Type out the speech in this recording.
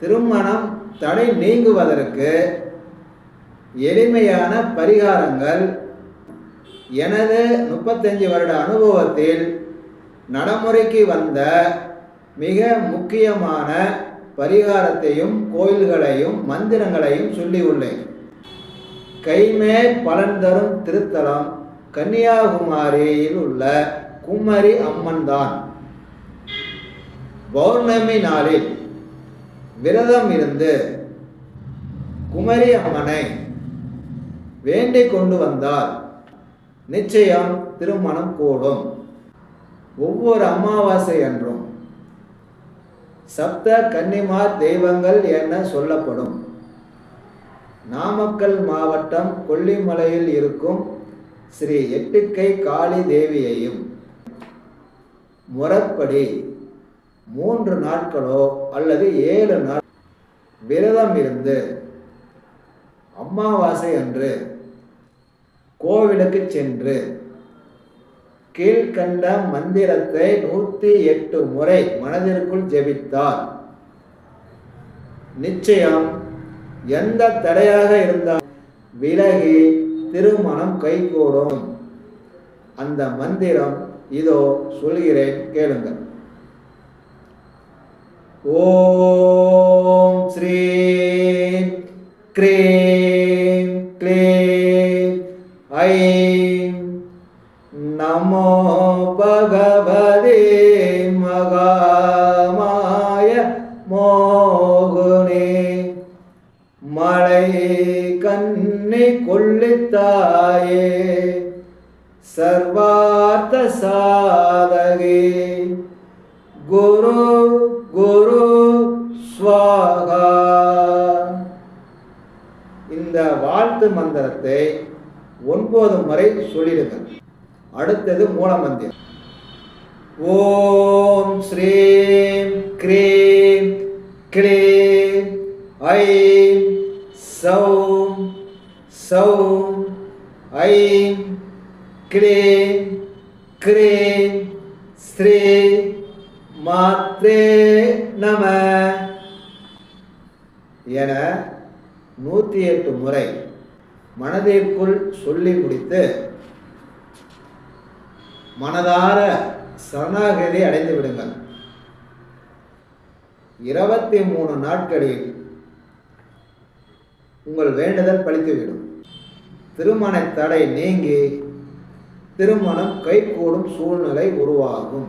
திருமணம் தடை நீங்குவதற்கு எளிமையான பரிகாரங்கள். எனது முப்பத்தஞ்சு வருட அனுபவத்தில் நடைமுறைக்கு வந்த மிக முக்கியமான பரிகாரத்தையும் கோயில்களையும் மந்திரங்களையும் சொல்லியுள்ளேன். கைமேல் பலன் தரும் திருத்தலம் கன்னியாகுமரியில் உள்ள குமரி அம்மன் தான். பௌர்ணமி நாளில் விரதம் இருந்து குமரி அம்மனை வேண்டிக் கொண்டு வந்தால் நிச்சயம் திருமணம் கூடும். ஒவ்வொரு அமாவாசை அன்றும் சப்த கன்னிமார் தெய்வங்கள் என சொல்லப்படும். நாமக்கல் மாவட்டம் கொல்லிமலையில் இருக்கும் ஸ்ரீ எட்டுக்கை காளி தேவியையும் முறப்படி மூன்று நாட்களோ அல்லது ஏழு நாள் விரதம் இருந்து அமாவாசை அன்று கோவிலுக்கு சென்று கீழ்கண்ட மந்திரத்தை நூற்றி எட்டு முறை மனதிற்குள் ஜெபித்தார். நிச்சயம் எந்த தடையாக இருந்தால் விலகி திருமணம் கைகூடும். அந்த மந்திரம் இதோ சொல்கிறேன் கேளுங்கள். ஓம் ஸ்ரீம் க்ரீம் க்ளீம் ஐம் நமோ பகவதே மகாமாய மோகுனே மலை கண்ணி கொள்ளித்தாயே சர்வார்த்த சாதகே குரு குரு ஸ்வாகா இந்த வாழ்த்து மந்திரத்தை ஒன்பது முறை சொல்லிடுங்கள். அடுத்தது மூல மந்திரம். ஓம் ஸ்ரீம் கிரீம் க்ளீம் ஐம் சௌம் சௌம் ஐம் க்ளீம் கிரீம் ஸ்ரீ மாத்ரே நம. என நூற்றி எட்டு முறை மனதிற்குள் சொல்லி முடித்து மனதார சரணாகதி அடைந்து விடுங்கள். இருபத்தி மூணு நாட்களில் உங்கள் வேண்டுதல் பழித்துவிடும். திருமண தடை நீங்கி திருமணம் கைகூடும் சூழ்நிலை உருவாகும்.